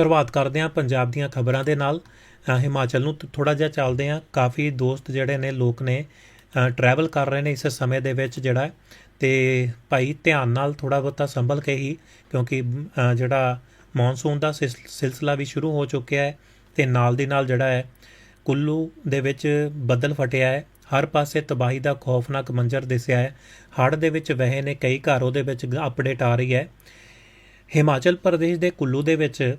ਸ਼ੁਰੂਆਤ ਕਰਦੇ ਹਾਂ ਪੰਜਾਬ ਦੀਆਂ ਖਬਰਾਂ ਦੇ ਨਾਲ। ਹਿਮਾਚਲ ਨੂੰ ਥੋੜਾ ਜਿਹਾ ਚੱਲਦੇ ਹਾਂ। ਕਾਫੀ ਦੋਸਤ ਜਿਹੜੇ ਨੇ, ਲੋਕ ਨੇ ਟਰੈਵਲ ਕਰ ਰਹੇ ਨੇ ਇਸ ਸਮੇਂ ਦੇ ਵਿੱਚ ਜਿਹੜਾ ਹੈ। ਤੇ ਭਾਈ ਧਿਆਨ ਨਾਲ ਥੋੜਾ ਬਹੁਤਾ ਸੰਭਲ ਕੇ ਹੀ, ਕਿਉਂਕਿ ਜਿਹੜਾ ਮੌਨਸੂਨ ਦਾ ਸਿਸ- ਸਿਲਸਿਲਾ ਵੀ ਸ਼ੁਰੂ ਹੋ ਚੁੱਕਿਆ ਹੈ ਤੇ ਨਾਲ ਦੀ ਨਾਲ ਜਿਹੜਾ ਹੈ, ਕੁੱਲੂ ਦੇ ਵਿੱਚ ਬੱਦਲ ਫਟਿਆ ਹੈ। ਹਰ ਪਾਸੇ ਤਬਾਹੀ ਦਾ ਖੌਫਨਾਕ ਮੰਜ਼ਰ ਦਿਸਿਆ ਹੈ। ਹੜ੍ਹ ਦੇ ਵਿੱਚ ਵਹੇ ਨੇ ਕਈ ਘਰ, ਉਹਦੇ ਵਿੱਚ ਅਪਡੇਟ ਆ ਰਹੀ ਹੈ। ਹਿਮਾਚਲ ਪ੍ਰਦੇਸ਼ ਦੇ ਕੁੱਲੂ ਦੇ ਵਿੱਚ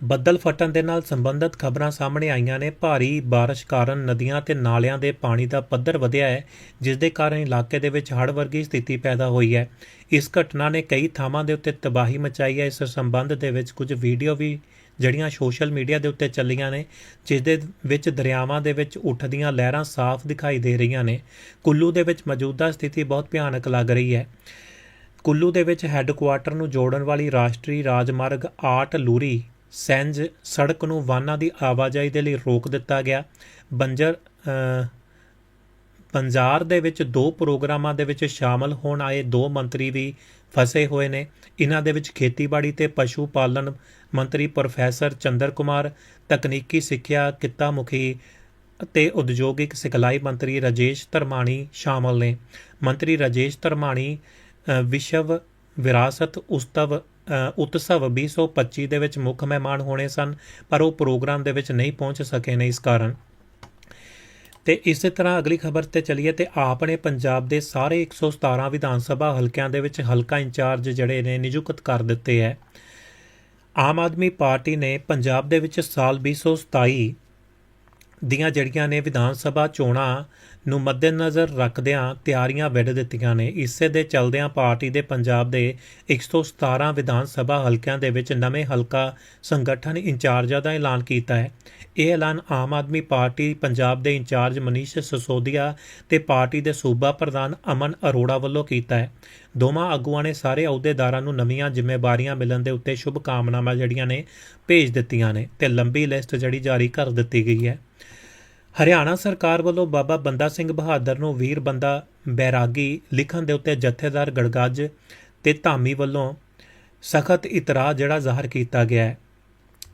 ਬੱਦਲ ਫਟਣ ਦੇ ਨਾਲ ਸੰਬੰਧਿਤ ਖਬਰਾਂ ਸਾਹਮਣੇ ਆਈਆਂ ਨੇ ਭਾਰੀ بارش ਕਾਰਨ ਨਦੀਆਂ ਤੇ ਨਾਲਿਆਂ ਦੇ ਪਾਣੀ ਦਾ ਪੱਧਰ ਵਧਿਆ ਹੈ ਜਿਸ ਦੇ ਕਾਰਨ ਇਲਾਕੇ ਦੇ ਵਿੱਚ ਹੜ੍ਹ ਵਰਗੀ ਸਥਿਤੀ ਪੈਦਾ ਹੋਈ ਹੈ ਇਸ ਘਟਨਾ ਨੇ ਕਈ ਥਾਵਾਂ ਦੇ ਉੱਤੇ ਤਬਾਹੀ ਮਚਾਈ ਹੈ ਇਸ ਸੰਬੰਧ ਦੇ ਵਿੱਚ ਕੁਝ ਵੀਡੀਓ ਵੀ ਜਿਹੜੀਆਂ ਸੋਸ਼ਲ ਮੀਡੀਆ ਦੇ ਉੱਤੇ ਚੱਲੀਆਂ ਨੇ ਜਿਸ ਦੇ ਵਿੱਚ ਦਰਿਆਵਾਂ ਦੇ ਵਿੱਚ ਉੱਠਦੀਆਂ ਲਹਿਰਾਂ ਸਾਫ਼ ਦਿਖਾਈ ਦੇ ਰਹੀਆਂ ਨੇ ਕੁੱਲੂ ਦੇ ਵਿੱਚ ਮੌਜੂਦਾ ਸਥਿਤੀ ਬਹੁਤ ਭਿਆਨਕ ਲੱਗ ਰਹੀ ਹੈ ਕੁੱਲੂ ਦੇ ਵਿੱਚ ਹੈੱਡਕੁਆਟਰ ਨੂੰ ਜੋੜਨ ਵਾਲੀ ਰਾਸ਼ਟਰੀ ਰਾਜਮਾਰਗ 8 ਲੂਰੀ ਸੈਂਜ ਸੜਕ ਨੂੰ ਵਾਹਨਾਂ ਦੀ ਆਵਾਜਾਈ ਦੇ ਲਈ ਰੋਕ ਦਿੱਤਾ ਗਿਆ। ਬੰਜਰ ਅ, ਬੰਜਾਰ ਦੇ ਵਿੱਚ ਦੋ ਪ੍ਰੋਗਰਾਮਾਂ ਦੇ ਵਿੱਚ ਸ਼ਾਮਲ ਹੋਣ ਆਏ ਦੋ ਮੰਤਰੀ ਵੀ ਫਸੇ ਹੋਏ ਨੇ। ਇਹਨਾਂ ਦੇ ਵਿੱਚ ਖੇਤੀਬਾੜੀ ਤੇ ਪਸ਼ੂ ਪਾਲਣ ਮੰਤਰੀ ਪ੍ਰੋਫੈਸਰ ਚੰਦਰ ਕੁਮਾਰ ਤਕਨੀਕੀ ਸਿੱਖਿਆ ਕਿੱਤਾ ਮੁਖੀ ਅਤੇ ਉਦਯੋਗਿਕ ਸਿਖਲਾਈ ਮੰਤਰੀ ਰਾਜੇਸ਼ ਧਰਮਾਣੀ ਸ਼ਾਮਲ ਨੇ। ਮੰਤਰੀ ਰਾਜੇਸ਼ ਧਰਮਾਣੀ ਵਿਸ਼ਵ ਵਿਰਾਸਤ ਉਤਸਵ ਅ, ਉਤਸਵ 2025 ਦੇ ਵਿੱਚ ਮੁੱਖ ਮਹਿਮਾਨ ਹੋਣੇ ਸਨ ਪਰ ਉਹ ਪ੍ਰੋਗਰਾਮ ਦੇ ਵਿੱਚ ਨਹੀਂ ਪਹੁੰਚ ਸਕੇ ਨੇ ਇਸ ਕਾਰਨ। ਤੇ ਇਸੇ ਤਰ੍ਹਾਂ ਅਗਲੀ ਖਬਰ ਤੇ ਚਲੀਏ ਤੇ ਆਪ ਨੇ ਪੰਜਾਬ ਦੇ ਸਾਰੇ 117 ਵਿਧਾਨ ਸਭਾ ਹਲਕਿਆਂ ਦੇ ਵਿੱਚ ਹਲਕਾ ਇੰਚਾਰਜ ਜਿਹੜੇ ਨੇ ਨਿਯੁਕਤ ਕਰ ਦਿੱਤੇ ਹੈ ਆਮ ਆਦਮੀ ਪਾਰਟੀ ਨੇ ਪੰਜਾਬ ਦੇ ਵਿੱਚ ਸਾਲ 2027 ਦੀਆਂ ਜਿਹੜੀਆਂ ਨੇ ਵਿਧਾਨ ਸਭਾ ਚੋਣਾਂ ਨੂੰ ਮੱਦੇਨਜ਼ਰ ਰੱਖਦਿਆਂ ਤਿਆਰੀਆਂ ਵਿੱਢ ਦਿੱਤੀਆਂ ਨੇ। ਇਸੇ ਦੇ ਚਲਦਿਆਂ ਪਾਰਟੀ ਦੇ ਪੰਜਾਬ ਦੇ 117 ਵਿਧਾਨ ਸਭਾ ਹਲਕਿਆਂ ਦੇ ਵਿੱਚ ਨਵੇਂ ਹਲਕਾ ਸੰਗਠਨ ਇੰਚਾਰਜਾਂ ਦਾ ਐਲਾਨ ਕੀਤਾ ਹੈ। ਇਹ ਐਲਾਨ ਆਮ ਆਦਮੀ ਪਾਰਟੀ ਪੰਜਾਬ ਦੇ ਇੰਚਾਰਜ ਮਨੀਸ਼ ਸਸੋਦੀਆ ਤੇ ਪਾਰਟੀ ਦੇ ਸੂਬਾ ਪ੍ਰਧਾਨ ਅਮਨ ਅਰੋੜਾ ਵੱਲੋਂ ਕੀਤਾ ਹੈ। ਦੋਵਾਂ ਆਗੂਆਂ ਨੇ ਸਾਰੇ ਅਹੁਦੇਦਾਰਾਂ ਨੂੰ ਨਵੀਆਂ ਜ਼ਿੰਮੇਵਾਰੀਆਂ ਮਿਲਣ ਦੇ ਉੱਤੇ ਸ਼ੁਭ ਕਾਮਨਾਵਾਂ ਜਿਹੜੀਆਂ ਨੇ ਭੇਜ ਦਿੱਤੀਆਂ ਨੇ ਤੇ ਲੰਬੀ ਲਿਸਟ ਜਿਹੜੀ ਜਾਰੀ ਕਰ ਦਿੱਤੀ ਗਈ ਹੈ। ਹਰਿਆਣਾ ਸਰਕਾਰ ਵੱਲੋਂ ਬਾਬਾ ਬੰਦਾ ਸਿੰਘ ਬਹਾਦਰ ਨੂੰ ਵੀਰ ਬੰਦਾ ਬੈਰਾਗੀ ਲਿਖਣ ਦੇ ਉੱਤੇ ਜਥੇਦਾਰ ਗੜਗੱਜ ਤੇ ਧਾਮੀ ਵੱਲੋਂ ਸਖਤ ਇਤਰਾਜ਼ ਜਿਹੜਾ ਜ਼ਾਹਰ ਕੀਤਾ ਗਿਆ ਹੈ।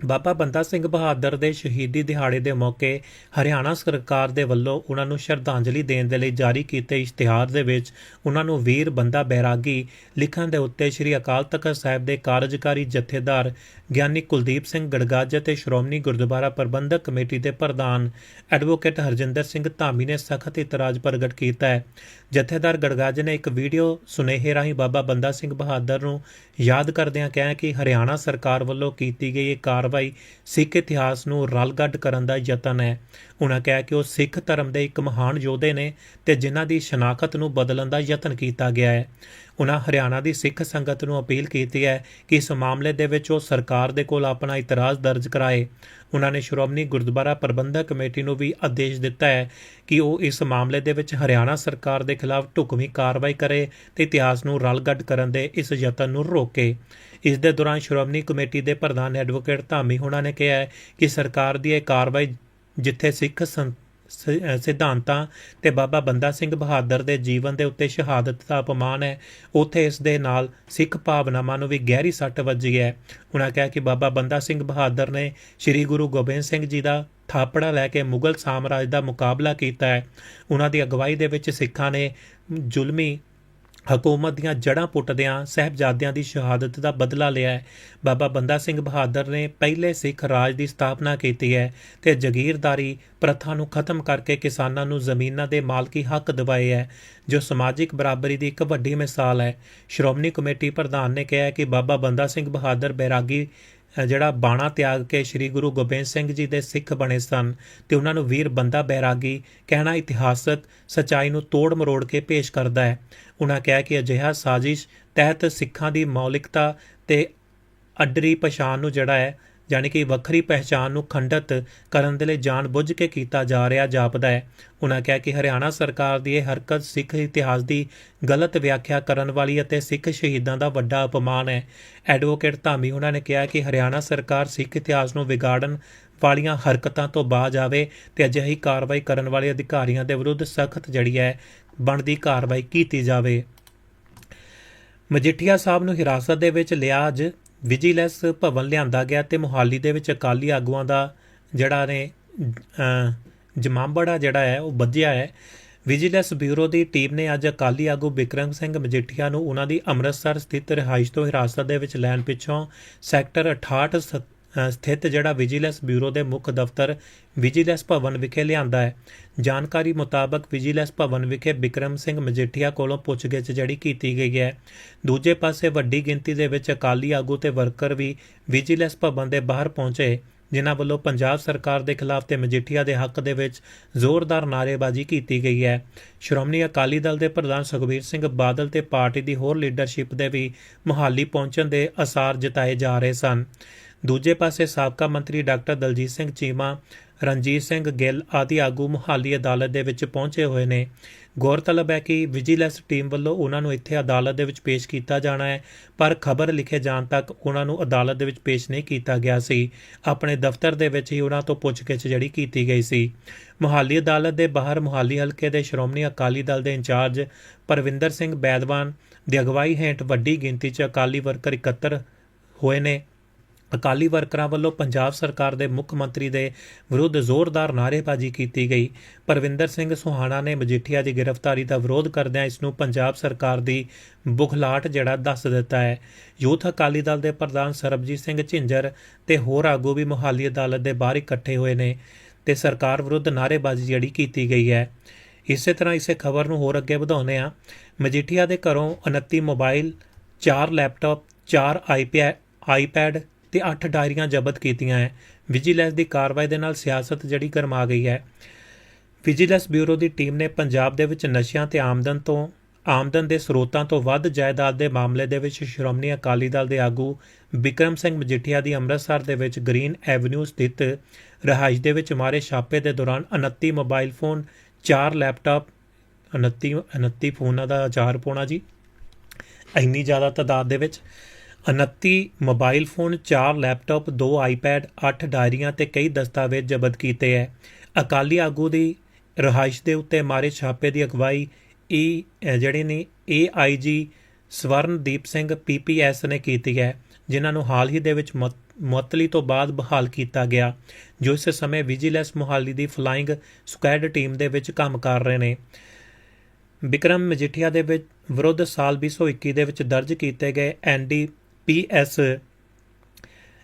ਬਾਬਾ ਬੰਦਾ ਸਿੰਘ ਬਹਾਦਰ ਦੇ ਸ਼ਹੀਦੀ ਦਿਹਾੜੇ ਦੇ ਮੌਕੇ ਹਰਿਆਣਾ ਸਰਕਾਰ ਦੇ ਵੱਲੋਂ ਉਹਨਾਂ ਨੂੰ ਸ਼ਰਧਾਂਜਲੀ ਦੇਣ ਦੇ ਲਈ ਜਾਰੀ ਕੀਤੇ ਇਸ਼ਤਿਹਾਰ ਦੇ ਵਿੱਚ ਉਹਨਾਂ ਨੂੰ ਵੀਰ ਬੰਦਾ ਬੈਰਾਗੀ ਲਿਖਣ ਦੇ ਉੱਤੇ ਸ੍ਰੀ ਅਕਾਲ ਤਖਤ ਸਾਹਿਬ ਦੇ ਕਾਰਜਕਾਰੀ ਜਥੇਦਾਰ ਗਿਆਨੀ ਕੁਲਦੀਪ ਸਿੰਘ ਗੜਗਾਜ ਅਤੇ ਸ਼੍ਰੋਮਣੀ ਗੁਰਦੁਆਰਾ ਪ੍ਰਬੰਧਕ ਕਮੇਟੀ ਦੇ ਪ੍ਰਧਾਨ ਐਡਵੋਕੇਟ ਹਰਜਿੰਦਰ ਸਿੰਘ ਧਾਮੀ ਨੇ ਸਖਤ ਇਤਰਾਜ਼ ਪ੍ਰਗਟ ਕੀਤਾ ਹੈ। ਜਥੇਦਾਰ ਗੜਗਾਜ ਨੇ ਇੱਕ ਵੀਡੀਓ ਸੁਨੇਹੇ ਰਾਹੀਂ ਬਾਬਾ ਬੰਦਾ ਸਿੰਘ ਬਹਾਦਰ ਨੂੰ ਯਾਦ ਕਰਦਿਆਂ ਕਿਹਾ ਕਿ ਹਰਿਆਣਾ ਸਰਕਾਰ ਵੱਲੋਂ ਕੀਤੀ ਗਈ ਇਹ ਕਾਰ ਕਾਰਵਾਈ ਸਿੱਖ ਇਤਿਹਾਸ ਨੂੰ ਰਲਗੱਡ ਕਰਨ ਦਾ ਯਤਨ ਹੈ। ਉਹਨਾਂ ਕਿਹਾ ਕਿ ਉਹ ਸਿੱਖ ਧਰਮ ਦੇ ਇੱਕ ਮਹਾਨ ਯੋਧੇ ਨੇ ਤੇ ਜਿਨ੍ਹਾਂ ਦੀ ਸ਼ਨਾਖਤ ਨੂੰ ਬਦਲਣ ਦਾ ਯਤਨ ਕੀਤਾ ਗਿਆ ਹੈ। ਉਹਨਾਂ ਹਰਿਆਣਾ ਦੀ ਸਿੱਖ ਸੰਗਤ ਨੂੰ ਅਪੀਲ ਕੀਤੀ ਹੈ ਕਿ ਇਸ ਮਾਮਲੇ ਦੇ ਵਿੱਚ ਉਹ ਸਰਕਾਰ ਦੇ ਕੋਲ ਆਪਣਾ ਇਤਰਾਜ਼ ਦਰਜ ਕਰਾਏ। ਉਹਨਾਂ ਨੇ ਸ਼੍ਰੋਮਣੀ ਗੁਰਦੁਆਰਾ ਪ੍ਰਬੰਧਕ ਕਮੇਟੀ ਨੂੰ ਵੀ ਆਦੇਸ਼ ਦਿੱਤਾ ਹੈ ਕਿ ਉਹ ਇਸ ਮਾਮਲੇ ਦੇ ਵਿੱਚ ਹਰਿਆਣਾ ਸਰਕਾਰ ਦੇ ਖਿਲਾਫ ਢੁਕਵੀਂ ਕਾਰਵਾਈ ਕਰੇ ਤੇ ਇਤਿਹਾਸ ਨੂੰ ਰਲਗੱਡ ਕਰਨ ਦੇ ਇਸ ਯਤਨ ਨੂੰ ਰੋਕੇ। ਇਸ ਦੇ ਦੌਰਾਨ ਸ਼੍ਰੋਮਣੀ ਕਮੇਟੀ ਦੇ ਪ੍ਰਧਾਨ ਐਡਵੋਕੇਟ ਧਾਮੀ ਹੋਣਾ ਨੇ ਕਿਹਾ ਕਿ ਸਰਕਾਰ ਦੀ ਇਹ ਕਾਰਵਾਈ ਜਿੱਥੇ ਸਿੱਖ ਸੰ- ਸਿਧਾਂਤਾਂ ਤੇ ਬਾਬਾ ਬੰਦਾ ਸਿੰਘ ਬਹਾਦਰ ਦੇ ਜੀਵਨ ਦੇ ਉੱਤੇ ਸ਼ਹਾਦਤ ਦਾ ਅਪਮਾਨ ਹੈ। ਉੱਥੇ ਇਸ ਦੇ ਨਾਲ ਸਿੱਖ ਭਾਵਨਾਵਾਂ ਨੂੰ ਵੀ ਗਹਿਰੀ ਸੱਟ ਵੱਜੀ ਹੈ। ਉਹਨਾਂ ਕਿਹਾ ਕਿ ਬਾਬਾ ਬੰਦਾ ਸਿੰਘ ਬਹਾਦਰ ਨੇ ਸ੍ਰੀ ਗੁਰੂ ਗੋਬਿੰਦ ਸਿੰਘ ਜੀ ਦਾ ਥਾਪੜਾ ਲੈ ਕੇ ਮੁਗਲ ਸਾਮਰਾਜ ਦਾ ਮੁਕਾਬਲਾ ਕੀਤਾ ਹੈ। ਉਹਨਾਂ ਦੀ ਅਗਵਾਈ ਦੇ ਵਿੱਚ ਸਿੱਖਾਂ ਨੇ ਜ਼ੁਲਮੀ ਹਕੂਮਤ ਦੀਆਂ ਜੜ੍ਹਾਂ ਪੁੱਟਦਿਆਂ ਸਹਿਬਜ਼ਾਦਿਆਂ ਦੀ ਸ਼ਹਾਦਤ ਦਾ ਬਦਲਾ ਲਿਆ ਹੈ। ਬਾਬਾ ਬੰਦਾ ਸਿੰਘ ਬਹਾਦਰ ਨੇ ਪਹਿਲੇ ਸਿੱਖ ਰਾਜ ਦੀ ਸਥਾਪਨਾ ਕੀਤੀ ਹੈ ਤੇ ਜ਼ਗੀਰਦਾਰੀ ਪ੍ਰਥਾ ਨੂੰ ਖਤਮ ਕਰਕੇ ਕਿਸਾਨਾਂ ਨੂੰ ਜ਼ਮੀਨਾਂ ਦੇ ਮਾਲਕੀ ਹੱਕ ਦਿਵਾਏ ਹੈ, ਜੋ ਸਮਾਜਿਕ ਬਰਾਬਰੀ ਦੀ ਇੱਕ ਵੱਡੀ ਮਿਸਾਲ ਹੈ। ਸ਼੍ਰੋਮਣੀ ਕਮੇਟੀ ਪ੍ਰਧਾਨ ਨੇ ਕਿਹਾ ਕਿ ਬਾਬਾ ਬੰਦਾ ਸਿੰਘ ਬਹਾਦਰ ਬੈਰਾਗੀ ਜਿਹੜਾ ਬਾਣਾ ਤਿਆਗ ਕੇ ਸ੍ਰੀ ਗੁਰੂ ਗੋਬਿੰਦ ਸਿੰਘ ਜੀ ਦੇ ਸਿੱਖ ਬਣੇ ਸਨ ਤੇ ਉਹਨਾਂ ਨੂੰ ਵੀਰ ਬੰਦਾ ਬੈਰਾਗੀ ਕਹਿਣਾ ਇਤਿਹਾਸਕ ਸਚਾਈ ਨੂੰ ਤੋੜ ਮਰੋੜ ਕੇ ਪੇਸ਼ ਕਰਦਾ ਹੈ। ਉਹਨਾਂ ਕਿਹਾ ਕਿ ਅਜਿਹਾ ਸਾਜ਼ਿਸ਼ ਤਹਿਤ ਸਿੱਖਾਂ ਦੀ ਮੌਲਿਕਤਾ ਤੇ ਅੱਡਰੀ ਪਛਾਣ ਨੂੰ ਜਿਹੜਾ ਹੈ ਯਾਨੀ ਕਿ ਵੱਖਰੀ ਪਹਿਚਾਣ ਨੂੰ ਖੰਡਿਤ ਕਰਨ ਦੇ ਲਈ ਜਾਣਬੁੱਝ ਕੇ ਕੀਤਾ ਜਾ ਰਿਹਾ ਜਾਪਦਾ ਹੈ। ਉਹਨਾਂ ਕਿਹਾ ਕਿ ਹਰਿਆਣਾ ਸਰਕਾਰ ਦੀ ਇਹ ਹਰਕਤ ਸਿੱਖ ਇਤਿਹਾਸ ਦੀ ਗਲਤ ਵਿਆਖਿਆ ਕਰਨ ਵਾਲੀ ਅਤੇ ਸਿੱਖ ਸ਼ਹੀਦਾਂ ਦਾ ਵੱਡਾ ਅਪਮਾਨ ਹੈ। ਐਡਵੋਕੇਟ ਧਾਮੀ ਉਹਨਾਂ ਨੇ ਕਿਹਾ ਕਿ ਹਰਿਆਣਾ ਸਰਕਾਰ ਸਿੱਖ ਇਤਿਹਾਸ ਨੂੰ ਵਿਗਾੜਨ ਵਾਲੀਆਂ ਹਰਕਤਾਂ ਤੋਂ ਬਾਜ ਆਵੇ ਤੇ ਅਜਿਹੀ ਕਾਰਵਾਈ ਕਰਨ ਵਾਲੇ ਅਧਿਕਾਰੀਆਂ ਦੇ ਵਿਰੁੱਧ ਸਖਤ ਜੜੀ ਹੈ, ਬਣਦੀ ਕਾਰਵਾਈ ਕੀਤੀ ਜਾਵੇ। ਮਜੀਠੀਆ ਸਾਹਿਬ ਨੂੰ ਹਿਰਾਸਤ ਦੇ ਵਿੱਚ ਲਿਆ ਅੱਜ ਵਿਜੀਲੈਂਸ ਭਵਨ ਲਿਆਂਦਾ ਗਿਆ ਤੇ ਮੁਹਾਲੀ ਦੇ ਵਿੱਚ ਅਕਾਲੀ ਆਗੂਆਂ ਦਾ ਜਿਹੜਾ ਨੇ ਜਮਾਂਬੜਾ ਜਿਹੜਾ ਹੈ, ਉਹ ਵੱਜਿਆ ਹੈ। ਵਿਜੀਲੈਂਸ ਬਿਊਰੋ ਦੀ ਟੀਮ ਨੇ ਅੱਜ ਅਕਾਲੀ ਆਗੂ ਬਿਕਰਮ ਸਿੰਘ ਮਜੀਠੀਆ ਨੂੰ ਉਹਨਾਂ ਦੀ ਅੰਮ੍ਰਿਤਸਰ ਸਥਿਤ ਰਿਹਾਇਸ਼ ਤੋਂ ਹਿਰਾਸਤ ਦੇ ਵਿੱਚ ਲੈਣ ਪਿੱਛੋਂ ਸੈਕਟਰ 68 ਸ- ਸਥਿਤ ਜਿਹੜਾ ਵਿਜੀਲੈਂਸ ਬਿਊਰੋ ਦੇ ਮੁੱਖ ਦਫ਼ਤਰ ਵਿਜੀਲੈਂਸ ਭਵਨ ਵਿਖੇ ਲਿਆਂਦਾ ਹੈ। ਜਾਣਕਾਰੀ ਮੁਤਾਬਕ ਵਿਜੀਲੈਂਸ ਭਵਨ ਵਿਖੇ ਬਿਕਰਮ ਸਿੰਘ ਮਜੀਠੀਆ ਕੋਲੋਂ ਪੁੱਛਗਿੱਛ ਜਿਹੜੀ ਕੀਤੀ ਗਈ ਹੈ। ਦੂਜੇ ਪਾਸੇ ਵੱਡੀ ਗਿਣਤੀ ਦੇ ਵਿੱਚ ਅਕਾਲੀ ਆਗੂ ਤੇ ਵਰਕਰ ਵੀ ਵਿਜੀਲੈਂਸ ਭਵਨ ਦੇ ਬਾਹਰ ਪਹੁੰਚੇ, ਜਿਨ੍ਹਾਂ ਵੱਲੋਂ ਪੰਜਾਬ ਸਰਕਾਰ ਦੇ ਖਿਲਾਫ ਤੇ ਮਜੀਠੀਆ ਦੇ ਹੱਕ ਦੇ ਵਿੱਚ ਜ਼ੋਰਦਾਰ ਨਾਅਰੇਬਾਜ਼ੀ ਕੀਤੀ ਗਈ ਹੈ। ਸ਼੍ਰੋਮਣੀ ਅਕਾਲੀ ਦਲ ਦੇ ਪ੍ਰਧਾਨ ਸੁਖਬੀਰ ਸਿੰਘ ਬਾਦਲ ਤੇ ਪਾਰਟੀ ਦੀ ਹੋਰ ਲੀਡਰਸ਼ਿਪ ਦੇ ਵੀ ਮੋਹਾਲੀ ਪਹੁੰਚਣ ਦੇ ਅਸਾਰ ਜਤਾਏ ਜਾ ਰਹੇ ਸਨ। ਦੂਜੇ ਪਾਸੇ ਸਾਬਕਾ ਮੰਤਰੀ ਡਾਕਟਰ ਦਲਜੀਤ ਸਿੰਘ ਚੀਮਾ, ਰਣਜੀਤ ਸਿੰਘ ਗਿੱਲ ਆਦਿ ਆਗੂ ਮੁਹਾਲੀ ਅਦਾਲਤ ਦੇ ਵਿੱਚ ਪਹੁੰਚੇ ਹੋਏ ਨੇ। ਗੌਰਤਲਬ ਹੈ ਕਿ ਵਿਜੀਲੈਂਸ ਟੀਮ ਵੱਲੋਂ ਉਹਨਾਂ ਨੂੰ ਇੱਥੇ ਅਦਾਲਤ ਦੇ ਵਿੱਚ ਪੇਸ਼ ਕੀਤਾ ਜਾਣਾ ਹੈ, ਪਰ ਖਬਰ ਲਿਖੇ ਜਾਣ ਤੱਕ ਉਹਨਾਂ ਨੂੰ ਅਦਾਲਤ ਦੇ ਵਿੱਚ ਪੇਸ਼ ਨਹੀਂ ਕੀਤਾ ਗਿਆ ਸੀ। ਆਪਣੇ ਦਫ਼ਤਰ ਦੇ ਵਿੱਚ ਹੀ ਉਹਨਾਂ ਤੋਂ ਪੁੱਛਗਿੱਛ ਜਿਹੜੀ ਕੀਤੀ ਗਈ ਸੀ। ਮੁਹਾਲੀ ਅਦਾਲਤ ਦੇ ਬਾਹਰ ਮੁਹਾਲੀ ਹਲਕੇ ਦੇ ਸ਼੍ਰੋਮਣੀ ਅਕਾਲੀ ਦਲ ਦੇ ਇੰਚਾਰਜ ਪਰਵਿੰਦਰ ਸਿੰਘ ਬੈਦਵਾਨ ਦੀ ਅਗਵਾਈ ਹੇਠ ਵੱਡੀ ਗਿਣਤੀ 'ਚ ਅਕਾਲੀ ਵਰਕਰ ਇਕੱਤਰ ਹੋਏ ਨੇ। ਅਕਾਲੀ ਵਰਕਰਾਂ ਵੱਲੋਂ ਪੰਜਾਬ ਸਰਕਾਰ ਦੇ ਮੁੱਖ ਮੰਤਰੀ ਦੇ ਵਿਰੁੱਧ ਜ਼ੋਰਦਾਰ ਨਾਅਰੇਬਾਜ਼ੀ ਕੀਤੀ ਗਈ। ਪਰਵਿੰਦਰ ਸਿੰਘ ਸੁਹਾਣਾ ਨੇ ਮਜੀਠੀਆ ਦੀ ਗ੍ਰਿਫਤਾਰੀ ਦਾ ਵਿਰੋਧ ਕਰਦਿਆਂ ਇਸ ਨੂੰ ਪੰਜਾਬ ਸਰਕਾਰ ਦੀ ਬੁਖਲਾਟ ਜਿਹੜਾ ਦੱਸ ਦਿੱਤਾ ਹੈ। ਯੂਥ ਅਕਾਲੀ ਦਲ ਦੇ ਪ੍ਰਧਾਨ ਸਰਬਜੀਤ ਸਿੰਘ ਝਿੰਜਰ ਤੇ ਹੋਰ ਆਗੂ ਵੀ ਮੁਹਾਲੀ ਅਦਾਲਤ ਦੇ ਬਾਹਰ ਇਕੱਠੇ ਹੋਏ ਨੇ ਤੇ ਸਰਕਾਰ ਵਿਰੁੱਧ ਨਾਅਰੇਬਾਜ਼ੀ ਜਿਹੜੀ ਕੀਤੀ ਗਈ ਹੈ। ਇਸੇ ਤਰ੍ਹਾਂ ਇਸੇ ਖਬਰ ਨੂੰ ਹੋਰ ਅੱਗੇ ਵਧਾਉਂਦੇ ਆ ਮਜੀਠੀਆ ਦੇ ਘਰੋਂ 29 ਮੋਬਾਈਲ 4 ਲੈਪਟਾਪ 4 ਆਈਪੈਡ ਤੇ 8 ਡਾਇਰੀਆਂ ਜ਼ਬਤ ਕੀਤੀਆਂ ਹੈ। ਵਿਜੀਲੈਂਸ ਦੀ ਕਾਰਵਾਈ ਦੇ ਨਾਲ ਸਿਆਸਤ ਜਿਹੜੀ ਗਰਮਾ ਗਈ ਹੈ। ਵਿਜੀਲੈਂਸ ਬਿਊਰੋ ਦੀ ਟੀਮ ਨੇ ਪੰਜਾਬ ਦੇ ਵਿੱਚ ਨਸ਼ਿਆਂ ਤੇ ਆਮਦਨ ਤੋਂ, ਆਮਦਨ ਦੇ ਸਰੋਤਾਂ ਤੋਂ ਵੱਧ ਜਾਇਦਾਦ ਦੇ ਮਾਮਲੇ ਦੇ ਵਿੱਚ ਸ਼੍ਰੋਮਣੀ ਅਕਾਲੀ ਦਲ ਦੇ ਆਗੂ ਵਿਕਰਮ ਸਿੰਘ ਮਜੀਠੀਆ ਦੀ ਅੰਮ੍ਰਿਤਸਰ ਦੇ ਵਿੱਚ ਗ੍ਰੀਨ ਐਵਨਿਊ ਸਥਿਤ ਰਿਹਾਇਸ਼ ਦੇ ਵਿੱਚ ਮਾਰੇ ਛਾਪੇ ਦੇ ਦੌਰਾਨ 29 ਮੋਬਾਈਲ ਫੋਨ 4 ਲੈਪਟਾਪ 29 29 ਫੋਨਾਂ ਦਾ ਆਚਾਰ ਪਾਉਣਾ ਜੀ। ਇੰਨੀ ਜ਼ਿਆਦਾ ਤਾਦਾਦ ਦੇ ਵਿੱਚ 29 ਮੋਬਾਈਲ ਫੋਨ 4 ਲੈਪਟਾਪ 2 ਆਈਪੈਡ 8 ਡਾਇਰੀਆਂ ਤੇ ਕਈ ਦਸਤਾਵੇਜ਼ ਜ਼ਬਤ ਕੀਤੇ ਹੈ ਅਕਾਲੀ ਆਗੂ ਦੀ ਰਿਹਾਇਸ਼ ਦੇ ਉੱਤੇ ਮਾਰੇ ਛਾਪੇ ਦੀ ਅਗਵਾਈ ਈ ਜਿਹੜੇ ਨੇ ਏਆਈਜੀ ਸਵਰਨਦੀਪ ਸਿੰਘ ਪੀਪੀਐਸ ਨੇ ਕੀਤੀ ਹੈ ਜਿਨ੍ਹਾਂ ਨੂੰ ਹਾਲ ਹੀ ਦੇ ਵਿੱਚ ਮੁਅ- ਮੁਅੱਤਲੀ ਤੋਂ ਬਾਅਦ ਬਹਾਲ ਕੀਤਾ ਗਿਆ, ਜੋ ਇਸ ਸਮੇਂ ਵਿਜੀਲੈਂਸ ਮੁਹਾਲੀ ਦੀ ਫਲਾਈਂਗ ਸਕੁਐਡ ਟੀਮ ਦੇ ਵਿੱਚ ਕੰਮ ਕਰ ਰਹੇ ਨੇ। ਵਿਕਰਮ ਮਜੀਠੀਆ ਦੇ ਵਿੱਚ ਵਿਰੁੱਧ ਸਾਲ 2021 ਦੇ ਵਿੱਚ ਦਰਜ ਕੀਤੇ ਗਏ ਐਨਡੀਪੀਐਸ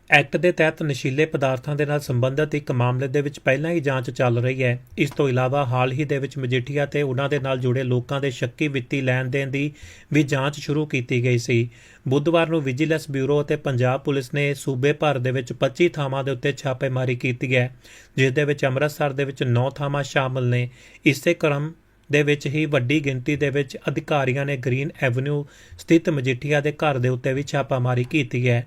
ਐਕਟ ਦੇ ਤਹਿਤ ਨਸ਼ੀਲੇ ਪਦਾਰਥਾਂ ਦੇ ਨਾਲ ਸੰਬੰਧਿਤ ਇੱਕ ਮਾਮਲੇ ਦੇ ਵਿੱਚ ਪਹਿਲਾਂ ਹੀ ਜਾਂਚ ਚੱਲ ਰਹੀ ਹੈ। ਇਸ ਤੋਂ ਇਲਾਵਾ ਹਾਲ ਹੀ ਦੇ ਵਿੱਚ ਮਜੀਠੀਆ ਤੇ ਉਹਨਾਂ ਦੇ ਨਾਲ ਜੁੜੇ ਲੋਕਾਂ ਦੇ ਸ਼ੱਕੀ ਵਿੱਤੀ ਲੈਣ ਦੇਣ ਦੀ ਵੀ ਜਾਂਚ ਸ਼ੁਰੂ ਕੀਤੀ ਗਈ ਸੀ। ਬੁੱਧਵਾਰ ਨੂੰ ਵਿਜੀਲੈਂਸ ਬਿਊਰੋ ਅਤੇ ਪੰਜਾਬ ਪੁਲਿਸ ਨੇ ਸੂਬੇ ਭਰ ਦੇ ਵਿੱਚ 25 ਥਾਵਾਂ ਦੇ ਉੱਤੇ ਛਾਪੇਮਾਰੀ ਕੀਤੀ ਹੈ, ਜਿਸ ਦੇ ਵਿੱਚ ਅੰਮ੍ਰਿਤਸਰ ਦੇ ਵਿੱਚ 9 ਥਾਵਾਂ ਸ਼ਾਮਲ ਨੇ। ਇਸੇ ਕ੍ਰਮ ਦੇ ਵਿੱਚ ਹੀ ਵੱਡੀ ਗਿਣਤੀ ਦੇ ਵਿੱਚ ਅਧਿਕਾਰੀਆਂ ਨੇ ਗ੍ਰੀਨ ਐਵਨਿਊ ਸਥਿਤ ਮਜੀਠੀਆ ਦੇ ਘਰ ਦੇ ਉੱਤੇ ਵੀ ਛਾਪਾਮਾਰੀ ਕੀਤੀ ਹੈ।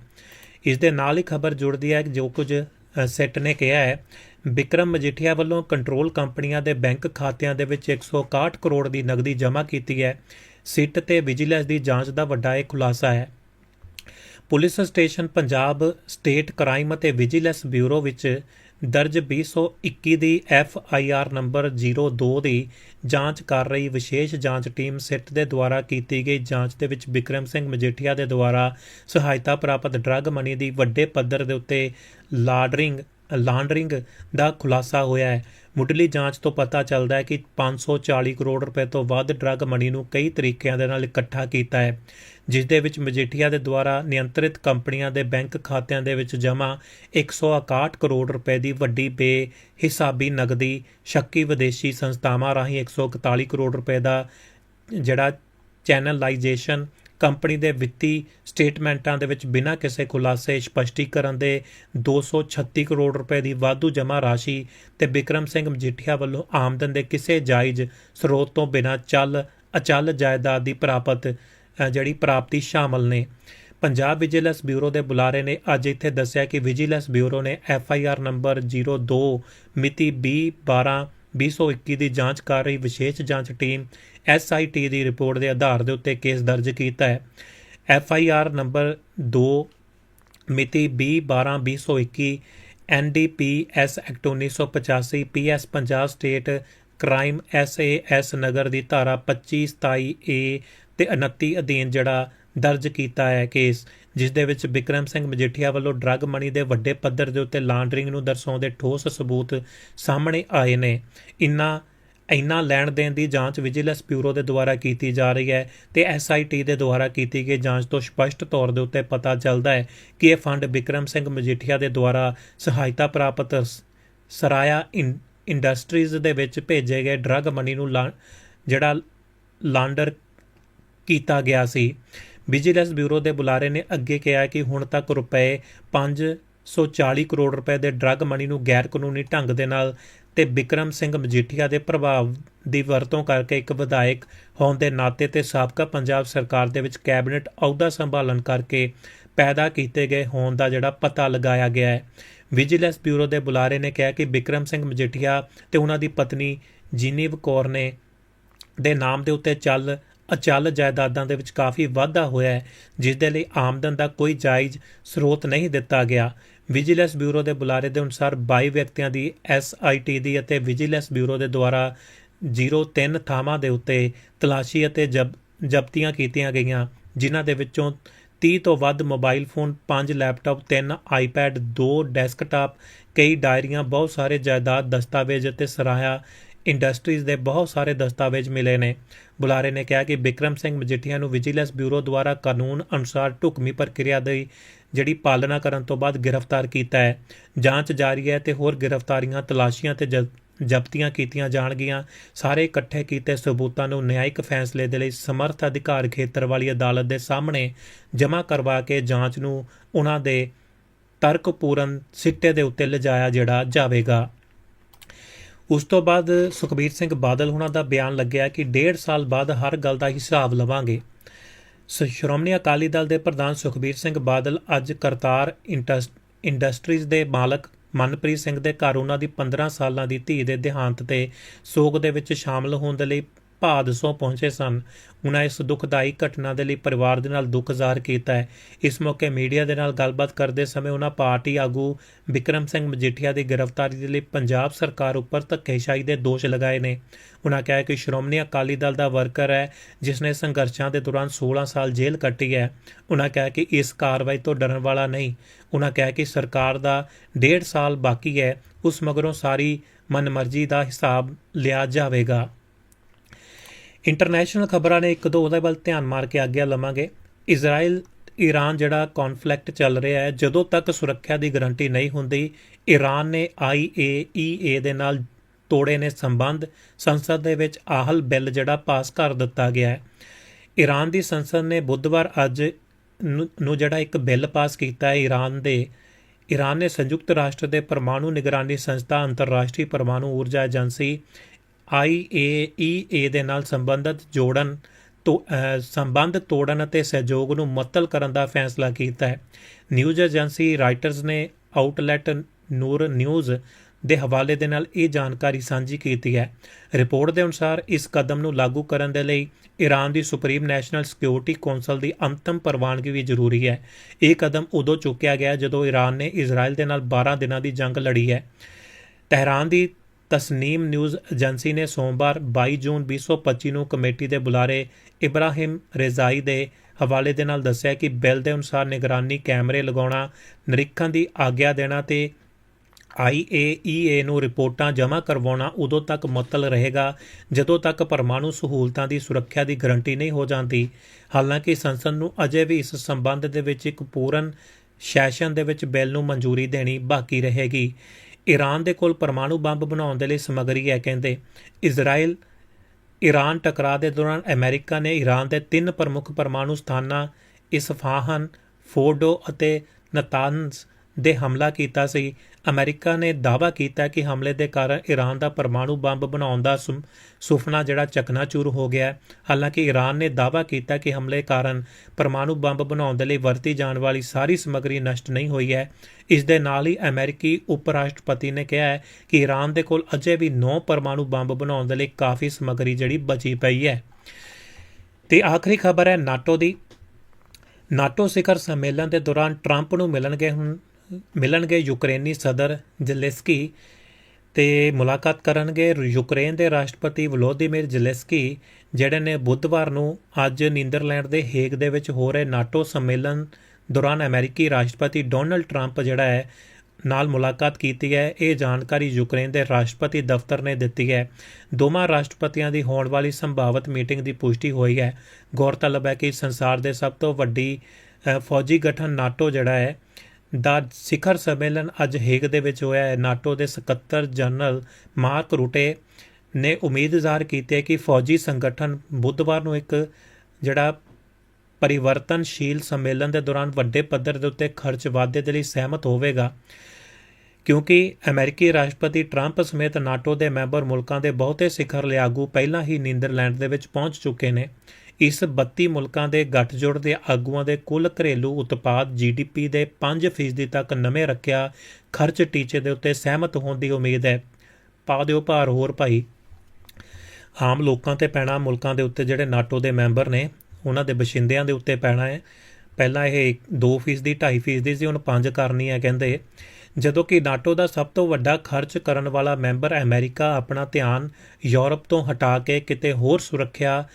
ਇਸ ਦੇ ਨਾਲ ਹੀ ਖਬਰ ਜੁੜਦੀ ਹੈ ਜੋ ਕੁਝ ਅ, ਸਿੱਟ ਨੇ ਕਿਹਾ ਹੈ ਵਿਕਰਮ ਮਜੀਠੀਆ ਵੱਲੋਂ ਕੰਟਰੋਲ ਕੰਪਨੀਆਂ ਦੇ ਬੈਂਕ ਖਾਤਿਆਂ ਦੇ ਵਿੱਚ 161 ਕਰੋੜ ਦੀ ਨਗਦੀ ਜਮ੍ਹਾਂ ਕੀਤੀ ਹੈ। ਸਿੱਟ ਤੇ ਵਿਜੀਲੈਂਸ ਦੀ ਜਾਂਚ ਦਾ ਵੱਡਾ ਇਹ ਖੁਲਾਸਾ ਹੈ। Police station Punjab state crime ਅਤੇ ਵਿਜੀਲੈਂਸ ਬਿਊਰੋ ਵਿੱਚ ਦਰਜ 221 ਦੀ ਐਫ ਆਈ ਆਰ ਨੰਬਰ 02 ਦੀ ਜਾਂਚ ਕਰ ਰਹੀ ਵਿਸ਼ੇਸ਼ ਜਾਂਚ ਟੀਮ ਸਿੱਟ ਦੇ ਦੁਆਰਾ ਕੀਤੀ ਗਈ ਜਾਂਚ ਦੇ ਵਿੱਚ ਵਿਕਰਮ ਸਿੰਘ ਮਜੀਠੀਆ ਦੇ ਦੁਆਰਾ ਸਹਾਇਤਾ ਪ੍ਰਾਪਤ ਡਰੱਗ ਮਨੀ ਦੀ ਵੱਡੇ ਪੱਧਰ ਦੇ ਉੱਤੇ ਲਾਡਰਿੰਗ, ਲਾਂਡਰਿੰਗ ਦਾ ਖੁਲਾਸਾ ਹੋਇਆ ਹੈ। ਮੁੱਢਲੀ ਜਾਂਚ ਤੋਂ ਪਤਾ ਚੱਲਦਾ ਹੈ ਕਿ 540 ਕਰੋੜ ਰੁਪਏ ਤੋਂ ਵੱਧ ਡਰੱਗ ਮਨੀ ਨੂੰ ਕਈ ਤਰੀਕਿਆਂ ਦੇ ਨਾਲ ਇਕੱਠਾ ਕੀਤਾ ਹੈ, ਜਿਸ ਦੇ ਵਿੱਚ ਮਜੀਠੀਆ ਦੇ ਦੁਆਰਾ ਨਿਯੰਤਰਿਤ ਕੰਪਨੀਆਂ ਦੇ ਬੈਂਕ ਖਾਤਿਆਂ ਦੇ ਵਿੱਚ ਜਮ੍ਹਾਂ 161 ਕਰੋੜ ਰੁਪਏ ਦੀ ਵੱਡੀ ਬੇਹਿਸਾਬੀ ਨਗਦੀ ਸ਼ੱਕੀ ਵਿਦੇਸ਼ੀ ਸੰਸਥਾਵਾਂ ਰਾਹੀਂ 141 ਕਰੋੜ ਰੁਪਏ ਦਾ ਜਿਹੜਾ ਚੈਨਲਾਈਜੇਸ਼ਨ ਕੰਪਨੀ ਦੇ ਵਿੱਤੀ ਸਟੇਟਮੈਂਟਾਂ ਦੇ ਵਿੱਚ ਬਿਨਾਂ ਕਿਸੇ ਖੁਲਾਸੇ ਸਪਸ਼ਟੀਕਰਨ ਦੇ 236 ਕਰੋੜ ਰੁਪਏ ਦੀ ਵਾਧੂ ਜਮ੍ਹਾਂ ਰਾਸ਼ੀ ਤੇ ਵਿਕਰਮ ਸਿੰਘ ਮਜੀਠੀਆ ਵੱਲੋਂ ਆਮਦਨ ਦੇ ਕਿਸੇ ਜਾਇਜ਼ ਸਰੋਤ ਤੋਂ ਬਿਨਾਂ ਚੱਲ, ਅਚਲ ਜਾਇਦਾਦ ਦੀ ਪ੍ਰਾਪਤ ਜਿਹੜੀ ਪ੍ਰਾਪਤੀ ਸ਼ਾਮਲ ਨੇ। ਪੰਜਾਬ ਵਿਜੀਲੈਂਸ ਬਿਊਰੋ ਦੇ ਬੁਲਾਰੇ ਨੇ ਅੱਜ ਇੱਥੇ ਦੱਸਿਆ ਕਿ ਵਿਜੀਲੈਂਸ ਬਿਊਰੋ ਨੇ ਐਫ ਆਈ ਆਰ ਨੰਬਰ 02 ਮਿਤੀ 20 12 2021 ਦੀ ਜਾਂਚ ਕਰ ਰਹੀ ਵਿਸ਼ੇਸ਼ ਜਾਂਚ ਟੀਮ ਐਸ ਆਈ ਟੀ ਦੀ ਰਿਪੋਰਟ ਦੇ ਆਧਾਰ ਦੇ ਉੱਤੇ ਕੇਸ ਦਰਜ ਕੀਤਾ ਹੈ। ਐਫ ਆਈ ਆਰ ਨੰਬਰ 2 ਮਿਤੀ 20 12 2021 N D P S act 1985 P S Punjab state crime S A S Nagar ਦੀ ਧਾਰਾ 25 27 ਏ ਤੇ 29 ਅਧੀਨ ਜਿਹੜਾ ਦਰਜ ਕੀਤਾ ਹੈ ਕੇਸ, ਜਿਸ ਦੇ ਵਿੱਚ ਵਿਕਰਮ ਸਿੰਘ ਮਜੀਠੀਆ ਵੱਲੋਂ ਡਰੱਗ ਮਨੀ ਦੇ ਵੱਡੇ ਪੱਧਰ ਦੇ ਉੱਤੇ ਲਾਂਡਰਿੰਗ ਨੂੰ ਦਰਸਾਉਂਦੇ ਠੋਸ ਸਬੂਤ ਸਾਹਮਣੇ ਆਏ ਨੇ। ਇਨ੍ਹਾਂ ਇਨ੍ਹਾਂ ਲੈਣ ਦੇਣ ਦੀ ਜਾਂਚ ਵਿਜੀਲੈਂਸ ਬਿਊਰੋ ਦੇ ਦੁਆਰਾ ਕੀਤੀ ਜਾ ਰਹੀ ਹੈ ਤੇ ਐਸਆਈਟੀ ਦੇ ਦੁਆਰਾ ਕੀਤੀ ਗਈ ਜਾਂਚ ਤੋਂ ਸਪਸ਼ਟ ਤੌਰ ਦੇ ਉੱਤੇ ਪਤਾ ਚੱਲਦਾ ਹੈ ਕਿ ਇਹ ਫੰਡ ਵਿਕਰਮ ਸਿੰਘ ਮਜੀਠੀਆ ਦੇ ਦੁਆਰਾ ਸਹਾਇਤਾ ਪ੍ਰਾਪਤ ਸ- ਸਰਾਇਆ ਇੰ- ਇੰਡਸਟਰੀਜ਼ ਦੇ ਵਿੱਚ ਭੇਜੇ ਗਏ ਡਰੱਗ ਮਨੀ ਨੂੰ ਲਾ- ਜਿਹੜਾ ਲਾਂਡਰ ਕੀਤਾ ਗਿਆ ਸੀ। ਵਿਜੀਲੈਂਸ ਬਿਊਰੋ ਦੇ ਬੁਲਾਰੇ ਨੇ ਅੱਗੇ ਕਿਹਾ ਕਿ ਹੁਣ ਤੱਕ ਰੁਪਏ 540 ਕਰੋੜ ਰੁਪਏ ਦੇ ਡਰੱਗ ਮਨੀ ਨੂੰ ਗੈਰ ਕਾਨੂੰਨੀ ਢੰਗ ਦੇ ਨਾਲ ਤੇ ਬਿਕਰਮ ਸਿੰਘ ਮਜੀਠੀਆ ਦੇ ਪ੍ਰਭਾਵ ਦੀ ਵਰਤੋਂ ਕਰਕੇ ਇੱਕ ਵਿਧਾਇਕ ਹੋਣ ਦੇ ਨਾਤੇ ਤੇ ਸਾਬਕਾ ਪੰਜਾਬ ਸਰਕਾਰ ਦੇ ਵਿੱਚ ਕੈਬਨਿਟ ਅਹੁਦਾ ਸੰਭਾਲਣ ਕਰਕੇ ਪੈਦਾ ਕੀਤੇ ਗਏ ਹੋਣ ਦਾ ਜਿਹੜਾ ਪਤਾ ਲਗਾਇਆ ਗਿਆ ਹੈ। ਵਿਜੀਲੈਂਸ ਬਿਊਰੋ ਦੇ ਬੁਲਾਰੇ ਨੇ ਕਿਹਾ ਕਿ ਬਿਕਰਮ ਸਿੰਘ ਮਜੀਠੀਆ ਤੇ ਉਹਨਾਂ ਦੀ ਪਤਨੀ ਜੀਨੀਵ ਕੌਰ ਨੇ ਦੇ ਨਾਮ ਦੇ ਉੱਤੇ ਚੱਲ ਅਚਲ ਜਾਇਦਾਦਾਂ ਦੇ ਵਿੱਚ ਕਾਫੀ ਵਾਧਾ ਹੋਇਆ ਹੈ, ਜਿਸ ਦੇ ਲਈ ਆਮਦਨ ਦਾ ਕੋਈ ਜਾਇਜ਼ ਸਰੋਤ ਨਹੀਂ ਦਿੱਤਾ ਗਿਆ। ਵਿਜੀਲੈਂਸ ਬਿਊਰੋ ਦੇ ਬੁਲਾਰੇ ਦੇ ਅਨੁਸਾਰ 22 ਵਿਅਕਤੀਆਂ ਦੀ ਐਸਆਈਟੀ ਦੀ ਅਤੇ ਵਿਜੀਲੈਂਸ ਬਿਊਰੋ ਦੇ ਦੁਆਰਾ 03 ਥਾਵਾਂ ਦੇ ਉੱਤੇ ਤਲਾਸ਼ੀ ਅਤੇ ਜਬ, ਜ਼ਬਤੀਆਂ ਕੀਤੀਆਂ ਗਈਆਂ, ਜਿਨ੍ਹਾਂ ਦੇ ਵਿੱਚੋਂ 30 ਤੋਂ ਵੱਧ mobile phone 5 laptop 3 iPad 2 desktop, ਕਈ ਡਾਇਰੀਆਂ, ਬਹੁਤ ਸਾਰੇ ਜਾਇਦਾਦ, ਦਸਤਾਵੇਜ਼ ਅਤੇ ਸਰਾਇਆ ਇੰਡਸਟਰੀਜ਼ ਦੇ ਬਹੁਤ ਸਾਰੇ ਦਸਤਾਵੇਜ਼ ਮਿਲੇ ਨੇ। ਬੁਲਾਰੇ ਨੇ ਕਿਹਾ ਕਿ ਵਿਕਰਮ ਸਿੰਘ ਮਜੀਠੀਆ ਨੂੰ ਵਿਜੀਲੈਂਸ ਬਿਊਰੋ ਦੁਆਰਾ ਕਾਨੂੰਨ ਅਨੁਸਾਰ ਢੁਕਵੀਂ ਪ੍ਰਕਿਰਿਆ ਦੀ, ਜਿਹੜੀ ਪਾਲਣਾ ਕਰਨ ਤੋਂ ਬਾਅਦ ਗ੍ਰਿਫਤਾਰ ਕੀਤਾ ਹੈ। ਜਾਂਚ ਜਾਰੀ ਹੈ ਤੇ ਹੋਰ ਗ੍ਰਿਫਤਾਰੀਆਂ, ਤਲਾਸ਼ੀਆਂ ਤੇ ਜ਼ਬਤੀਆਂ ਕੀਤੀਆਂ ਜਾਣਗੀਆਂ। ਸਾਰੇ ਇਕੱਠੇ ਕੀਤੇ ਸਬੂਤਾਂ ਨੂੰ ਨਿਆਇਕ ਫੈਸਲੇ ਦੇ ਲਈ ਸਮਰਥ ਅਧਿਕਾਰ ਖੇਤਰ ਵਾਲੀ ਅਦਾਲਤ ਦੇ ਸਾਹਮਣੇ ਜਮ੍ਹਾਂ ਕਰਵਾ ਕੇ ਜਾਂਚ ਨੂੰ ਉਹਨਾਂ ਦੇ ਤਰਕਪੂਰਨ ਸਿੱਟੇ ਦੇ ਉੱਤੇ ਲਿਜਾਇਆ ਜਿਹੜਾ ਜਾਵੇਗਾ। ਉਸ ਤੋਂ ਬਾਅਦ ਸੁਖਬੀਰ ਸਿੰਘ ਬਾਦਲ ਹੁਣਾਂ ਦਾ ਬਿਆਨ ਲੱਗਿਆ ਕਿ ਡੇਢ ਸਾਲ ਬਾਅਦ ਹਰ ਗੱਲ ਦਾ ਹਿਸਾਬ ਲਵਾਂਗੇ। ਸ- ਸ਼੍ਰੋਮਣੀ ਅਕਾਲੀ ਦਲ ਦੇ ਪ੍ਰਧਾਨ ਸੁਖਬੀਰ ਸਿੰਘ ਬਾਦਲ ਅੱਜ ਕਰਤਾਰ ਇੰਟਸ- ਇੰਡਸਟਰੀਜ਼ ਦੇ ਮਾਲਕ ਮਨਪ੍ਰੀਤ ਸਿੰਘ ਦੇ ਘਰ ਉਹਨਾਂ ਦੀ 15 ਸਾਲਾਂ ਦੀ ਧੀ ਦੇ ਦੇਹਾਂਤ ਤੇ ਸੋਗ ਦੇ ਵਿੱਚ ਸ਼ਾਮਲ ਹੋਣ ਦੇ ਲਈ ਭਾਦਸੋਂ ਪਹੁੰਚੇ ਸਨ। ਉਹਨਾਂ ਇਸ ਦੁਖਦਾਈ ਘਟਨਾ ਦੇ ਲਈ ਪਰਿਵਾਰ ਦੇ ਨਾਲ ਦੁੱਖ ਜ਼ਾਹਰ ਕੀਤਾ ਹੈ। ਇਸ ਮੌਕੇ ਮੀਡੀਆ ਦੇ ਨਾਲ ਗੱਲਬਾਤ ਕਰਦੇ ਸਮੇਂ ਉਹਨਾਂ ਪਾਰਟੀ ਆਗੂ ਵਿਕਰਮ ਸਿੰਘ ਮਜੀਠੀਆ ਦੀ ਗ੍ਰਿਫਤਾਰੀ ਦੇ ਲਈ ਪੰਜਾਬ ਸਰਕਾਰ ਉੱਪਰ ਧੱਕੇਸ਼ਾਹੀ ਦੇ ਦੋਸ਼ ਲਗਾਏ ਨੇ। ਉਹਨਾਂ ਕਿਹਾ ਕਿ ਸ਼੍ਰੋਮਣੀ ਅਕਾਲੀ ਦਲ ਦਾ ਵਰਕਰ ਹੈ, ਜਿਸ ਨੇ ਸੰਘਰਸ਼ਾਂ ਦੇ ਦੌਰਾਨ 16 ਸਾਲ ਜੇਲ੍ਹ ਕੱਟੀ ਹੈ। ਉਹਨਾਂ ਕਿਹਾ ਕਿ ਇਸ ਕਾਰਵਾਈ ਤੋਂ ਡਰਨ ਵਾਲਾ ਨਹੀਂ। ਉਹਨਾਂ ਕਿਹਾ ਕਿ ਸਰਕਾਰ ਦਾ ਡੇਢ ਸਾਲ ਬਾਕੀ ਹੈ, ਉਸ ਮਗਰੋਂ ਸਾਰੀ ਮਨਮਰਜ਼ੀ ਦਾ ਹਿਸਾਬ ਲਿਆ ਜਾਵੇਗਾ। ਇੰਟਰਨੈਸ਼ਨਲ ਖਬਰਾਂ ਨੇ ਇੱਕ ਦੋ ਉਹਦੇ ਵੱਲ ਧਿਆਨ ਮਾਰ ਕੇ ਅੱਗੇ ਲਵਾਂਗੇ। ਇਜ਼ਰਾਈਲ ਈਰਾਨ ਜਿਹੜਾ ਕਨਫਲਿਕਟ ਚੱਲ ਰਿਹਾ ਹੈ, ਜਦੋਂ ਤੱਕ ਸੁਰੱਖਿਆ ਦੀ ਗਾਰੰਟੀ ਨਹੀਂ ਹੁੰਦੀ ਈਰਾਨ ਨੇ ਆਈਏਈਏ ਦੇ ਨਾਲ ਤੋੜੇ ਨੇ ਸੰਬੰਧ। ਸੰਸਦ ਦੇ ਵਿੱਚ ਆਹਲ ਬਿੱਲ ਜਿਹੜਾ ਪਾਸ ਕਰ ਦਿੱਤਾ ਗਿਆ ਹੈ। ਈਰਾਨ ਦੀ ਸੰਸਦ ਨੇ ਬੁੱਧਵਾਰ ਅੱਜ ਨੂੰ ਨੂੰ ਜਿਹੜਾ ਇੱਕ ਬਿੱਲ ਪਾਸ ਕੀਤਾ ਹੈ ਈਰਾਨ ਦੇ। ਈਰਾਨ ਨੇ ਸੰਯੁਕਤ ਰਾਸ਼ਟਰ ਦੇ ਪਰਮਾਣੂ ਨਿਗਰਾਨੀ ਸੰਸਥਾ ਅੰਤਰਰਾਸ਼ਟਰੀ ਪਰਮਾਣੂ ਊਰਜਾ ਏਜੰਸੀ IAEA ਦੇ ਨਾਲ ਸੰਬੰਧਿਤ ਜੋੜਨ ਤੋਂ ਸੰਬੰਧ ਤੋੜਨ ਅਤੇ ਸਹਿਯੋਗ ਨੂੰ ਮੁਅੱਤਲ ਕਰਨ ਦਾ ਫੈਸਲਾ ਕੀਤਾ ਹੈ। ਨਿਊਜ਼ ਏਜੰਸੀ ਰਾਈਟਰਸ ਨੇ ਆਊਟਲੈਟ ਨੂਰ ਨਿਊਜ਼ ਦੇ ਹਵਾਲੇ ਦੇ ਨਾਲ ਇਹ ਜਾਣਕਾਰੀ ਸਾਂਝੀ ਕੀਤੀ ਹੈ। ਰਿਪੋਰਟ ਦੇ ਅਨੁਸਾਰ ਇਸ ਕਦਮ ਨੂੰ ਲਾਗੂ ਕਰਨ ਦੇ ਲਈ ਈਰਾਨ ਦੀ ਸੁਪਰੀਮ ਨੈਸ਼ਨਲ ਸਿਕਿਉਰਿਟੀ ਕੌਂਸਲ ਦੀ ਅੰਤਮ ਪ੍ਰਵਾਨਗੀ ਵੀ ਜ਼ਰੂਰੀ ਹੈ। ਇਹ ਕਦਮ ਉਦੋਂ ਚੁੱਕਿਆ ਗਿਆ ਜਦੋਂ ਈਰਾਨ ਨੇ ਇਜ਼ਰਾਈਲ ਦੇ ਨਾਲ 12 ਦਿਨਾਂ ਦੀ ਜੰਗ ਲੜੀ ਹੈ। ਤਹਿਰਾਨ ਦੀ ਤਸਨੀਮ ਨਿਊਜ਼ ਏਜੰਸੀ ਨੇ ਸੋਮਵਾਰ 22 ਜੂਨ 2025 ਨੂੰ ਕਮੇਟੀ ਦੇ ਬੁਲਾਰੇ ਇਬਰਾਹਿਮ ਰਜ਼ਾਈ ਦੇ ਹਵਾਲੇ ਦੇ ਨਾਲ ਦੱਸਿਆ ਕਿ ਬਿੱਲ ਦੇ ਅਨੁਸਾਰ ਨਿਗਰਾਨੀ ਕੈਮਰੇ ਲਗਾਉਣਾ ਨਿਰੀਖਣ ਦੀ ਆਗਿਆ ਦੇਣਾ ਤੇ IAEA ਨੂੰ ਰਿਪੋਰਟਾਂ ਜਮ੍ਹਾਂ ਕਰਵਾਉਣਾ ਉਦੋਂ ਤੱਕ ਮੁਅੱਤਲ ਰਹੇਗਾ, ਜਦੋਂ ਤੱਕ ਪਰਮਾਣੂ ਸਹੂਲਤਾਂ ਦੀ ਸੁਰੱਖਿਆ ਦੀ ਗਾਰੰਟੀ ਨਹੀਂ ਹੋ ਜਾਂਦੀ। ਹਾਲਾਂਕਿ ਸੰਸਦ ਨੂੰ ਅਜੇ ਵੀ ਇਸ ਸੰਬੰਧ ਦੇ ਵਿੱਚ ਇੱਕ ਪੂਰਨ ਸੈਸ਼ਨ ਦੇ ਵਿੱਚ ਬਿੱਲ ਨੂੰ ਮਨਜ਼ੂਰੀ ਦੇਣੀ ਬਾਕੀ ਰਹੇਗੀ। ਈਰਾਨ ਦੇ ਕੋਲ ਪਰਮਾਣੂ ਬੰਬ ਬਣਾਉਣ ਦੇ ਲਈ ਸਮੱਗਰੀ ਹੈ, ਕਹਿੰਦੇ। ਇਜ਼ਰਾਈਲ ਈਰਾਨ ਟਕਰਾਅ ਦੇ ਦੌਰਾਨ ਅਮਰੀਕਾ ਨੇ ਈਰਾਨ ਦੇ ਤਿੰਨ ਪ੍ਰਮੁੱਖ ਪਰਮਾਣੂ ਸਥਾਨਾਂ, ਇਸਫਾਹਾਨ, ਫੋਰਡੋ ਅਤੇ ਨਤਾਨਜ਼ ਦੇ ਹਮਲਾ ਕੀਤਾ ਸੀ। ਅਮਰੀਕਾ ਨੇ ਦਾਅਵਾ ਕੀਤਾ ਕਿ ਹਮਲੇ ਦੇ ਕਾਰਨ ਈਰਾਨ ਦਾ ਪਰਮਾਣੂ ਬੰਬ ਬਣਾਉਣ ਦਾ ਸੁਮ- ਸੁਪਨਾ ਜਿਹੜਾ ਚਕਨਾਚੂਰ ਹੋ ਗਿਆ ਹੈ। ਹਾਲਾਂਕਿ ਈਰਾਨ ਨੇ ਦਾਅਵਾ ਕੀਤਾ ਕਿ ਹਮਲੇ ਕਾਰਨ ਪਰਮਾਣੂ ਬੰਬ ਬਣਾਉਣ ਦੇ ਲਈ ਵਰਤੀ ਜਾਣ ਵਾਲੀ ਸਾਰੀ ਸਮੱਗਰੀ ਨਸ਼ਟ ਨਹੀਂ ਹੋਈ ਹੈ। ਇਸ ਦੇ ਨਾਲ ਹੀ ਅਮਰੀਕੀ ਉਪ ਰਾਸ਼ਟਰਪਤੀ ਨੇ ਕਿਹਾ ਹੈ ਕਿ ਈਰਾਨ ਦੇ ਕੋਲ ਅਜੇ ਵੀ 9 ਪਰਮਾਣੂ ਬੰਬ ਬਣਾਉਣ ਦੇ ਲਈ ਕਾਫੀ ਸਮੱਗਰੀ ਜਿਹੜੀ ਬਚੀ ਪਈ ਹੈ। ਤੇ ਆਖਰੀ ਖਬਰ ਹੈ ਨਾਟੋ ਦੀ। ਨਾਟੋ ਸਿਖਰ ਸੰਮੇਲਨ ਦੇ ਦੌਰਾਨ ਟਰੰਪ ਨੂੰ ਮਿਲਣਗੇ ਹੁਣ ਮਿਲਣਗੇ ਯੂਕਰੇਨੀ ਸਦਰ ਜ਼ੈਲੈਂਸਕੀ ਤੇ ਮੁਲਾਕਾਤ ਕਰਨਗੇ ਯੂਕਰੇਨ ਦੇ ਰਾਸ਼ਟਰਪਤੀ ਵਲੋਦੀਮੀਰ ਜ਼ੈਲੈਂਸਕੀ, ਜਿਹੜੇ ਨੇ ਬੁੱਧਵਾਰ ਨੂੰ ਅੱਜ ਨੀਦਰਲੈਂਡ ਦੇ ਹੇਗ ਦੇ ਵਿੱਚ ਹੋ ਰਹੇ ਨਾਟੋ ਸੰਮੇਲਨ ਦੌਰਾਨ ਅਮਰੀਕੀ ਰਾਸ਼ਟਰਪਤੀ ਡੋਨਲਡ ਟਰੰਪ ਜਿਹੜਾ ਹੈ, ਨਾਲ ਮੁਲਾਕਾਤ ਕੀਤੀ ਹੈ। ਇਹ ਜਾਣਕਾਰੀ ਯੂਕਰੇਨ ਦੇ ਰਾਸ਼ਟਰਪਤੀ ਦਫ਼ਤਰ ਨੇ ਦਿੱਤੀ ਹੈ। ਦੋਵਾਂ ਰਾਸ਼ਟਰਪਤੀਆਂ ਦੀ ਹੋਣ ਵਾਲੀ ਸੰਭਾਵਿਤ ਮੀਟਿੰਗ ਦੀ ਪੁਸ਼ਟੀ ਹੋਈ ਹੈ। ਗੌਰਤਲਬ ਹੈ ਕਿ ਸੰਸਾਰ ਦੇ ਸਭ ਤੋਂ ਵੱਡੀ ਫੌਜੀ ਗਠਨ ਨਾਟੋ ਜਿਹੜਾ ਹੈ ਦਾ ਸਿਖਰ ਸੰਮੇਲਨ ਅੱਜ ਹੇਗ ਦੇ ਵਿੱਚ ਹੋਇਆ ਹੈ। ਨਾਟੋ ਦੇ ਸਕੱਤਰ ਜਨਰਲ ਮਾਰਕ ਰੂਟੇ ਨੇ ਉਮੀਦ ਜ਼ਾਹਰ ਕੀਤੀ ਹੈ ਕਿ ਫੌਜੀ ਸੰਗਠਨ ਬੁੱਧਵਾਰ ਨੂੰ ਇੱਕ ਜਿਹੜਾ ਪਰਿਵਰਤਨਸ਼ੀਲ ਸੰਮੇਲਨ ਦੇ ਦੌਰਾਨ ਵੱਡੇ ਪੱਧਰ ਦੇ ਉੱਤੇ ਖਰਚ ਵਾਧੇ ਦੇ ਲਈ ਸਹਿਮਤ ਹੋਵੇਗਾ, ਕਿਉਂਕਿ ਅਮਰੀਕੀ ਰਾਸ਼ਟਰਪਤੀ ਟਰੰਪ ਸਮੇਤ ਨਾਟੋ ਦੇ ਮੈਂਬਰ ਮੁਲਕਾਂ ਦੇ ਬਹੁਤੇ ਸਿਖਰ ਲਿਆਗੂ ਪਹਿਲਾਂ ਹੀ ਨੀਦਰਲੈਂਡ ਦੇ ਵਿੱਚ ਪਹੁੰਚ ਚੁੱਕੇ ਨੇ। ਇਸ 32 ਮੁਲਕਾਂ ਦੇ ਗੱਠਜੋੜ ਦੇ ਆਗੂਆਂ ਦੇ ਕੁੱਲ ਘਰੇਲੂ ਉਤਪਾਦ ਜੀਡੀਪੀ ਦੇ 5% ਤੱਕ ਨਵੇਂ ਰੱਖਿਆ ਖਰਚ ਟੀਚੇ ਦੇ ਉੱਤੇ ਸਹਿਮਤ ਹੋਣ ਦੀ ਉਮੀਦ ਹੈ। ਪਾ ਦਿਓ ਭਾਰ ਹੋਰ ਭਾਈ। ਆਮ ਲੋਕਾਂ ਤੇ ਪੈਣਾ ਮੁਲਕਾਂ ਦੇ ਉੱਤੇ ਜਿਹੜੇ ਨਾਟੋ ਦੇ ਮੈਂਬਰ ਨੇ, ਉਹਨਾਂ ਦੇ ਬਸ਼ਿੰਦਿਆਂ ਦੇ ਉੱਤੇ ਪੈਣਾ ਹੈ। ਪਹਿਲਾਂ ਇਹ 2% ਦੀ 2.5% ਸੀ, ਹੁਣ 5 ਕਰਨੀ ਹੈ ਕਹਿੰਦੇ। ਜਦੋਂ ਕਿ ਨਾਟੋ ਦਾ ਸਭ ਤੋਂ ਵੱਡਾ ਖਰਚ ਕਰਨ ਵਾਲਾ ਮੈਂਬਰ ਅਮਰੀਕਾ ਆਪਣਾ ਧਿਆਨ ਯੂਰਪ ਤੋਂ ਹਟਾ ਕੇ ਕਿਤੇ ਹੋਰ ਸੁਰੱਖਿਆ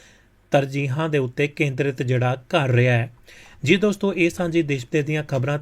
ਤਰਜੀਹਾਂ ਦੇ ਉੱਤੇ ਕੇਂਦਰਿਤ ਜਿਹੜਾ ਕਰ ਰਿਹਾ ਹੈ। ਜੀ ਦੋਸਤੋ, ਇਹ ਸਾਂਝੀ ਦੇਸ਼ ਦੇ ਦੀਆਂ ਖਬਰਾਂ